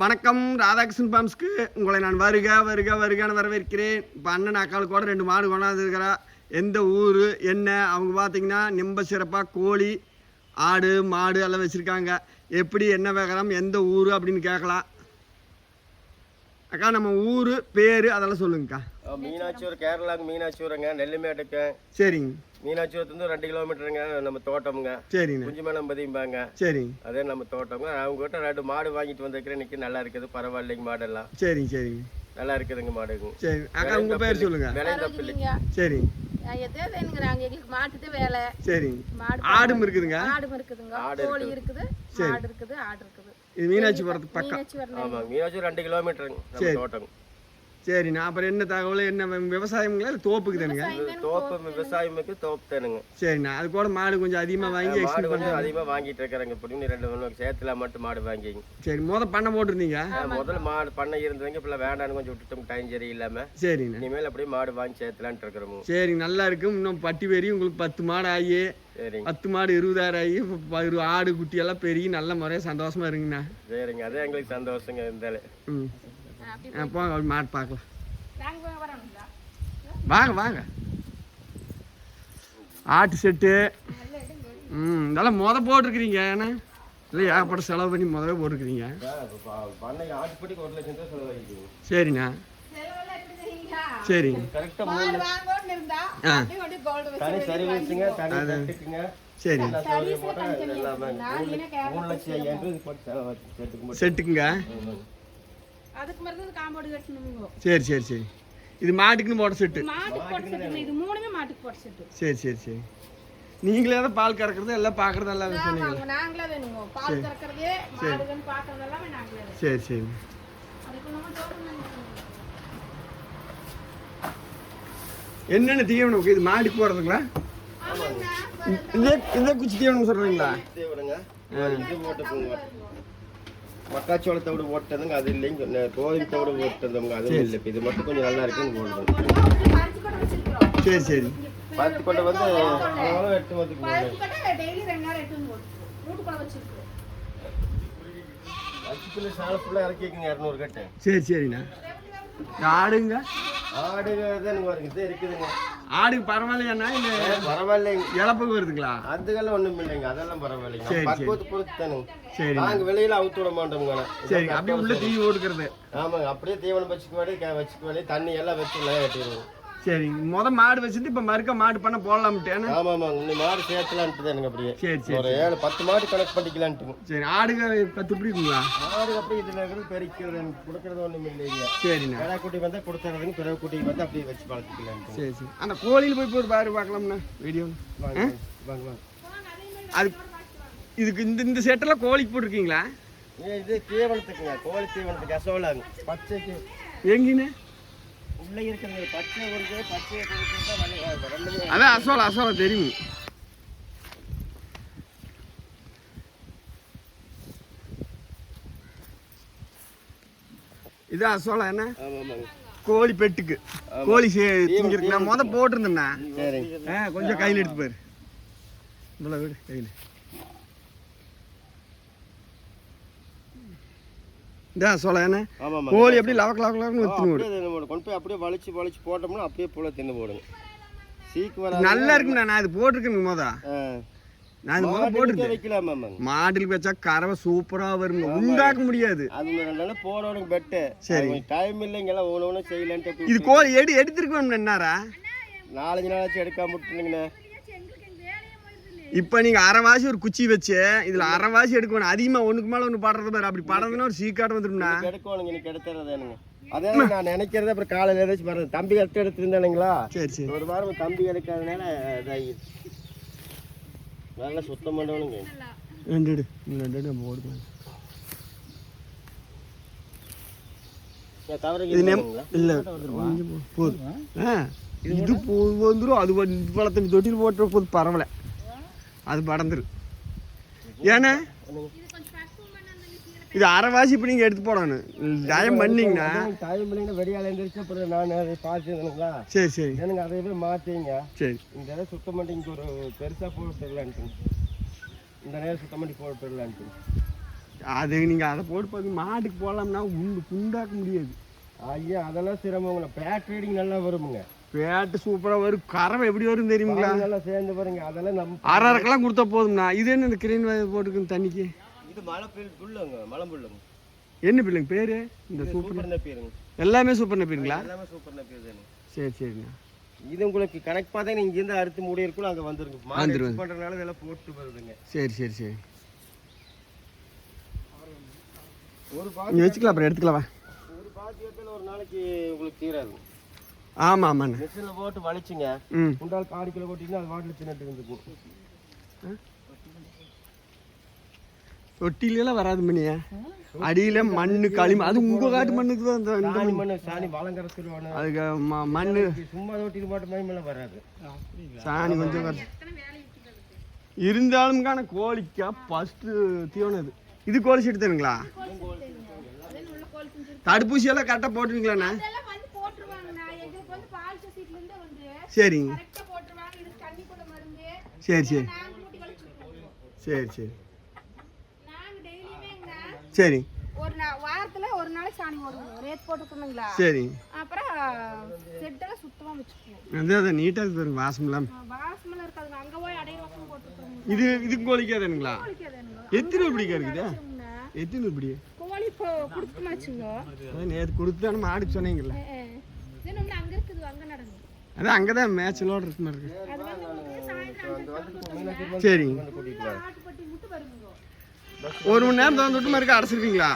வணக்கம் ராதாகிருஷ்ணன் பாம்ஸ்க்கு. உங்களை நான் வருக வருக வருகன்னு வரவேற்கிறேன். இப்போ அண்ணன் அக்காளுக்கு கூட ரெண்டு மாடு கொண்டாந்துருக்கிறா. எந்த ஊர் என்ன அவங்க பார்த்தீங்கன்னா நிம்ப சிறப்பாக கோழி ஆடு மாடு எல்லாம் வச்சுருக்காங்க. எப்படி என்ன வேகலாம் எந்த ஊர் அப்படின்னு கேட்கலாம். அக்கா நம்ம ஊர் பேர் அதெல்லாம் சொல்லுங்கக்கா. மீனாட்சியூர் கேரளாக்கு மீனாட்சியூருங்க நெல்லிமேட்டுக்கு. சரிங்க. மீனாட்சியூர்லேருந்து ரெண்டு கிலோமீட்டருங்க நம்ம தோட்டமுங்க. சரிங்கண்ணா குஞ்சுமேளம்பதிம்பாங்க. சரிங்க. அதே நம்ம தோட்டங்க அவங்க கிட்ட ரெண்டு மாடு வாங்கிட்டு வந்திருக்கிறேன். இன்னைக்கு நல்லா இருக்குது. பரவாயில்லைங்க மாடெல்லாம். சரிங்க சரிங்க. நல்லா இருக்குதுங்க மாடுங்க. சரி. அக்கா உங்கள் பேர் இல்லை இல்லைங்க சரிங்க. எங்களுக்கு மாட்டுது வேலை. சரிங்க. மாடு ஆடும் இருக்குதுங்க. ஆடும் இருக்குதுங்க. கோழி இருக்குது. மாடு இருக்குது ஆடு இருக்குது. இது மீனாட்சிபுரத்துக்கு பக்கம். மீனாட்சி ஆமாங்க மீனாட்சியூர் ரெண்டு கிலோமீட்டருங்க நம்ம தோட்டம். சரிண்ணா அப்புறம் என்ன தகவல் என்ன விவசாயங்களா இல்லை தோப்புக்கு தானுங்க? தோப்பு விவசாயமுக்கு தோப்பு தானுங்க. சரிண்ணா அது கூட மாடு கொஞ்சம் அதிகமாக வாங்கி மாடு எக்ஸ்டெண்ட் கொஞ்சம் அதிகமாக வாங்கிட்டு இருக்கிறேங்க. இப்படி ரெண்டு மூணு சேத்துல மட்டும் மாடு வாங்கிங்க. சரி முத பண்ண போட்டிருந்தீங்க? முதல்ல மாடு பண்ணை இருந்தவங்க இப்போ வேண்டாம்னு கொஞ்சம் விட்டுட்டோம் டைம் சரியில்லாம. சரிண்ணா இனிமேல் அப்படியே மாடு வாங்கி சேர்த்தலான்ட்டு இருக்கிறோம் சரி நல்லா இருக்கும் இன்னும் பட்டி பெரிய உங்களுக்கு பத்து மாடு ஆகி சரிங்க. பத்து மாடு இருபதாயிரம் ஆகி ஆடு குட்டி எல்லாம் பெருகி நல்ல முறையாக சந்தோஷமா இருங்கண்ணா. சரிங்க. அதே எங்களுக்கு சந்தோஷங்க இருந்தாலும் ம். போங்க அப்படி மாடு பார்க்கலாம். வாங்க வாங்க. ஆட்டு செட்டு. ம் இதெல்லாம் முத போட்டிருக்கிறீங்க ஏன்னா இல்லை ஏகப்பட்ட செலவு பண்ணி முதவே போட்டிருக்கிறீங்க. சரிண்ணா. சரிங்க. ஆ. சரி செட்டுக்குங்க. அதுக்கு மருந்து காம்பவுண்ட் கட்டணுங்க சரி சரி சரி. இது மாட்டுக்குன்னு போட்ட செட்டு. மாட்டுக்கு போட்டு செட்டு இது மூணுமே மாட்டுக்கு போட்டு செட்டு. சரி சரி சரி. நீங்களே தான் பால் கறக்கிறது எல்லாம் பார்க்குறது எல்லாம் சொன்னீங்க. நாங்களே வேணுங்க பால் கறக்கிறதே மாடுகன்னு பார்க்கறது எல்லாமே நாங்களே சரி சரி. அதுக்கு நம்ம தோட்டம் என்னென்ன தீவனம்? இது மாட்டுக்கு போகிறதுங்களா இந்த இந்த குச்சி தீவனம் சொல்கிறீங்களா இது மக்காச்சோள தவிடு போட்டதுங்க அது இல்லைங்க கோயில் தவிடு போட்டதுங்க அதுவும் இல்லை இப்ப இது மட்டும் கொஞ்சம் நல்லா இருக்குன்னு போடுறோம் பருத்தி கொட்டை சரி சரி. பத்து கொண்டை வந்து அவ்வளோ எட்டு பருத்தி கொட்டை வந்து அஞ்சு கிலோ சாலை ஃபுல்லாக இறக்கிக்குங்க இரநூறு கட்டு. சரி சரிண்ணா. ஆடுங்க. ஆடு தான் வருங்க இது இருக்குதுங்க. ஆடுக்கு பரவாயில்லையாண்ணா இல்லை பரவாயில்லைங்க. இழப்புக்கு வருதுங்களா? அதுக்கெல்லாம் ஒண்ணும் இல்லைங்க அதெல்லாம் பரவாயில்லைங்க. சரி, பக்குவத்து பொறுத்து தானுங்க சரி நாங்க வெளியில அவுத்து விட மாட்டோங்க சரி அப்படியே உள்ள தீ ஓட்டுக்கிறது ஆமாங்க அப்படியே தீவனம் வச்சுக்க வேண்டிய தண்ணி எல்லாம் வச்சு கட்டிடுவோம் சரி. முத மாடு வச்சுட்டு இப்போ மறுக்க மாடு பண்ண போடலாம்ட்டேன்னு ஆமா ஆமாங்க இன்னும் மாடு சேர்த்துலான்ட்டு தானுங்க அப்படியே. சரி சரி ஒரு ஏழு பத்து மாடு கணக்கு பண்ணிக்கலான்ட்டுங்க சரி ஆடுங்க பத்து இப்படி இருக்குங்களா? மாடு அப்படியே இதுல இருக்கிறது பெருக்கிறது கொடுக்கறது ஒண்ணும் இல்லைங்க. சரிண்ணா. கடா குட்டி வந்தா கொடுத்துறதுங்க பிறகு குட்டி வந்து அப்படியே வச்சு வளர்த்துக்கலான்ட்டு. சரி சரி. அந்த கோழியில் போய் போய் பாரு பார்க்கலாம்ண்ணா வீடியோ வாங்க வாங்க அது இதுக்கு இந்த இந்த செட்டெல்லாம் கோழிக்கு போட்டிருக்கீங்களா? இது தீவனத்துக்குங்க கோழி தீவனத்துக்கு அசோலாங்க. பச்சைக்கு. எங்கேண்ணே உள்ள இருக்கிறது. பச்சை கொடுத்து பச்சையை கொடுத்து தான் ரெண்டுமே. அதான் அசோலா அசோலா தெரியும். இதான் அசோலா என்ன? கோழி பெட்டுக்கு. கோழி சே திங்கிறதுக்கு நான் முத போட்டிருந்தேண்ணா கொஞ்சம் கையில் எடுத்து பாரு. இவ்வளோ விடு கையில். இதான் ஆமா கோழி எப்படி லவக் லவக் லவக்னு வித்துன்னு விடு. அப்படியே தின்னு போடும் கொண்டு போய் அப்படியே வலிச்சு வலிச்சு போட்டோம்னா அப்படியே புள்ள தின்னு போடுங்க. சீக்கு வராது நல்லா இருக்குண்ணா நான் இது போட்டிருக்கேன் முத. நான் இது முத மாட்டுக்கே போட்டிருக்கேன். வைக்கலாம் மாட்டில் வச்சா கறவை சூப்பராக வருங்க. உண்டாக்க முடியாது. அது போடணும் பெட்டு. சரி. டைம் இல்லைங்க எல்லாம் ஒன்று ஒன்று செய்யலான்ட்டு இது கோழி எடு எடுத்துருக்கோம் என்னாரா நாலஞ்சு நாளாச்சும் எடுக்காம விட்டுனுங்கண்ணே இப்போ நீங்கள் அரைவாசி ஒரு குச்சி வச்சு இதில் அரைவாசி எடுக்கணும். அதிகமாக ஒன்றுக்கு மேலே ஒன்று படுறது பாரு அப்படி படுறதுன்னா ஒரு சீக்காட்டம் வந்துடும்ண்ணா எடுக்கணுங்க இன்னைக்கு எடுத்துறதேனுங்க அதே நான் நினைக்கிறது அப்புறம் காலையில் ஏதாச்சும் மறந்து தம்பி எடுத்து எடுத்துருந்தானுங்களா? சரி சரி. ஒரு வாரம் தம்பி எடுக்காதனால இதாகிடுச்சு நல்லா சுத்தம் பண்ணணுங்க. ரெண்டு எடு. ரெண்டு எடு நம்ம ஓடுக்கலாம் இது போதும். அது வளர்த்து தொட்டில் போட்டு போது பரவலை அது படந்துரு. ஏன்னா இது அரைவாசி இப்போ நீங்கள் எடுத்து போடணும். தயம் பண்ணீங்கன்னா. டைம் இல்லைங்கன்னா வெடியால் எழுந்திரிச்சு அப்புறம் நான் அதை பார்த்துருந்தேனுங்களா சரி சரி. எனக்கு அதையவே மாற்றிங்க சரி. இந்த இடம் சுத்தம் பண்ணி இங்கே ஒரு பெருசாக போட்டுடலான்ட்டு இந்த நேரம் சுத்தம் பண்ணி போட்டுடலான்ட்டு அது நீங்கள் அதை போட்டு பார்த்து மாட்டுக்கு போடலாம்னா உண்டு குண்டாக்க முடியாது. ஐயா அதெல்லாம் சிரமங்கள பேட் ரீடிங் நல்லா வருமுங்க. பேட்டு சூப்பராக வரும். கறவை எப்படி வரும் தெரியுங்களா? நல்லா சேர்ந்து பாருங்க அதெல்லாம் நம்ம அரை அரைக்கெல்லாம் கொடுத்தா போதும்ண்ணா. இது என்ன இந்த கிரீன் போட்டுக்குன்னு தண்ணிக்கு? இது மழை புல் புல்லுங்க மலை புல்லுங்க. என்ன பிள்ளைங்க பேர்? இந்த சூப்பர் நப்பிடுங்க எல்லாமே சூப்பர் நப்பிங்களா எல்லாமே சூப்பர் நப்பிடுங்க சரி சரிண்ணா. இது உங்களுக்கு கணக்கு பார்த்தா நீங்க இருந்து அறுத்து மூடி இருக்கும் அங்க வந்துருங்க. எடுத்து பண்றதுனால இதெல்லாம் போட்டு வருதுங்க. சரி சரி சரி. ஒரு பா நீ வச்சுக்கலாம் அப்புறம் எடுத்துக்கலாம் ஒரு பாத்தி வைப்பில் ஒரு நாளைக்கு உங்களுக்கு தீராது ஆமாம் ஆமாண்ணா. மிஷினில் போட்டு வலிச்சுங்க. ம். குண்டால் காடு கிலோ கொட்டிங்கன்னா அது வாட்டில் தின்னுட்டு இருந்துக்கும். தொட்டிலெல்லாம் வராது மணியா. அடியில் மண்ணு களிமண் அது உங்கள் காட்டு மண்ணுக்கு தான் இந்த சாணி மண்ணு சாணி வளங்கரத்துருவானு அதுக்கு ம மண் சும்மா தொட்டிட்டு போட்டு மயமெல்லாம் வராது. சாணி கொஞ்சம் வரும் இருந்தாலும் காண கோழிக்கா ஃபஸ்ட்டு தீவனம் இது. இது கோழி சீட்டு தானுங்களா தடுப்பூசி எல்லாம் கரெக்டாக போட்டுருவீங்களாண்ணா இதெல்லாம் வந்து போட்டுருவாங்கண்ணா எங்களுக்கு வந்து பால் சொசைட்டில இருந்து வந்து சரிங்க சரி சரி. சரி சரி. சரி. ஒரு வாரத்துல ஒரு நாளைக்கு சாணி ஓடுவோம் ரேட் போட்டுக்கணுங்களா சரி. அப்புறம் செட்டெல்லாம் சுத்தமா வச்சுக்குவோம். அதான் அதான் நீட்டாக இருக்கு பாருங்க வாசம் இல்லாமல் வாசமெல்லாம் இருக்காதுங்க அங்க போய் அடைய வசம் போட்டுருக்கோம். இது இது கோழிக்கா தானுங்களா கோழிக்காதுங்க எத்தனை பிடிக்கா இருக்குது எத்தனை பிடி கோழி இப்போ கொடுத்துமாச்சுங்க நேற்று சொன்னீங்கல்ல. இது ஒன்று அங்க இருக்குது அங்க நடந்து. அதான் அங்கே தான் மேட்சலோட இருக்க மாதிரி இருக்கு. சரி ஒரு மணி நேரம் தான் விட்டு மாதிரி அடைச்சிருக்கீங்களா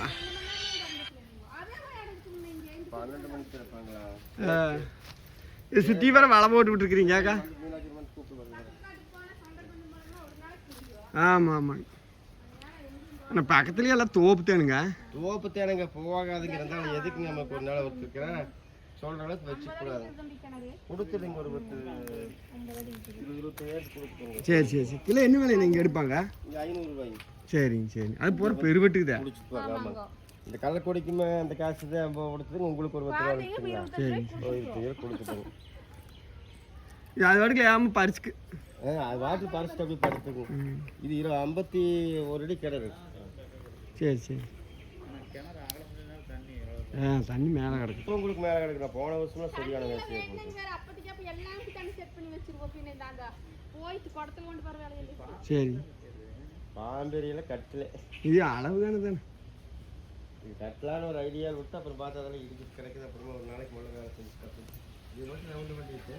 இது சுற்றி வர வலை போட்டு விட்டுருக்கிறீங்கக்கா ஆமாம் ஆமாங்க ஆனால் பக்கத்துலேயே எல்லாம் தோப்பு தேனுங்க. தோப்பு தேனுங்க போகாதுங்க. இருந்தாலும் எதுக்கு நம்ம ஒரு நாள் வச்சுருக்கிறேன் சொல்கிற அளவுக்கு வச்சுக்கூடாது. கொடுத்துடுங்க ஒரு பத்து இருபது இருபத்தஞ்சாயிரத்து கொடுத்துருங்க சரி சரி சரி. கிலோ என்ன விலை நீங்கள் எடுப்பாங்க? இங்கே ஐநூறுரூவாய்ங்க சரிங்க சரி அது போகிற பெருவெட்டுக்குதா? பிடிச்சிட்டு வாங்க ஆமாங்க. இந்த கள்ளக்கொடிக்குமே அந்த காசு தான் கொடுத்துருங்க உங்களுக்கு ஒரு பத்து ரூபா சரி இருபத்தஞ்சாயிரம் கொடுத்துருங்க இது அது வரைக்கும் ஏமாம் பறிச்சுக்கு. ஆ அது வாட்டு பறிச்சுட்டு அப்படியே படுத்துக்குங்க இது இரு ஐம்பத்தி ஒரு அடி கிணறு சரி சரி. தண்ணி மேலே கிடக்கு. இப்போ உங்களுக்கு மேலே கிடக்குறேன் போன வருஷம்லாம் சரியான வேலை செய்ய போகுது வேற அப்பத்திக்கு அப்ப எல்லாமே தண்ணி செட் பண்ணி வச்சிருவோம். பின்ன நாங்க போயிட்டு குடத்துல கொண்டு போற வேலையில சரி. பாம்பேரியில் கட்டல. இது அளவு தானே தானே? இது கட்டலான்னு ஒரு ஐடியா விட்டு அப்புறம் பார்த்தா அதெல்லாம் இடிச்சு கிடைக்குது. அப்புறமா ஒரு நாளைக்கு முதல்ல வேலை செஞ்சு கட்டணும் இது மட்டும் ரவுண்டு பண்ணிட்டு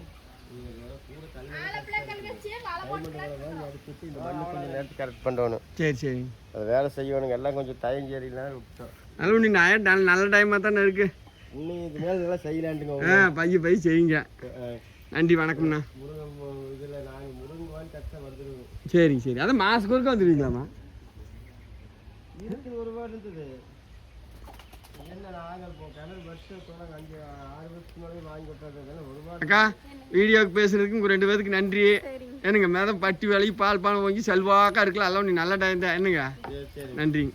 கரெக்ட் பண்ணணும். சரி சரி. அது வேலை செய்யணுங்க. எல்லாம் கொஞ்சம் தயங்கி ஏறிலாம் விட்டோம். நல்ல நீ நான் நல்ல நல்ல டைமாக தானே இருக்கு? இன்னும் இது மேலே நல்லா செய்யலான்ட்டுங்க ஆ பைய பை செய்யுங்க. நன்றி வணக்கம்ண்ணா. சரிங்க சரி அதான் மாதத்துக்கு ஒருக்கா வந்துடுவீங்களாம்மா இருக்குது ஒரு வாரம் இருந்தது. அக்கா வீடியோக்கு பேசுனதுக்கு உங்கள் ரெண்டு பேருக்கு நன்றி. என்னங்க மேடம் பட்டி வேலைக்கு பால் பால் வாங்கி செல்வாக்கா இருக்கலாம். எல்லாம் நீ நல்ல டைம் தான். என்னங்க? நன்றிங்க.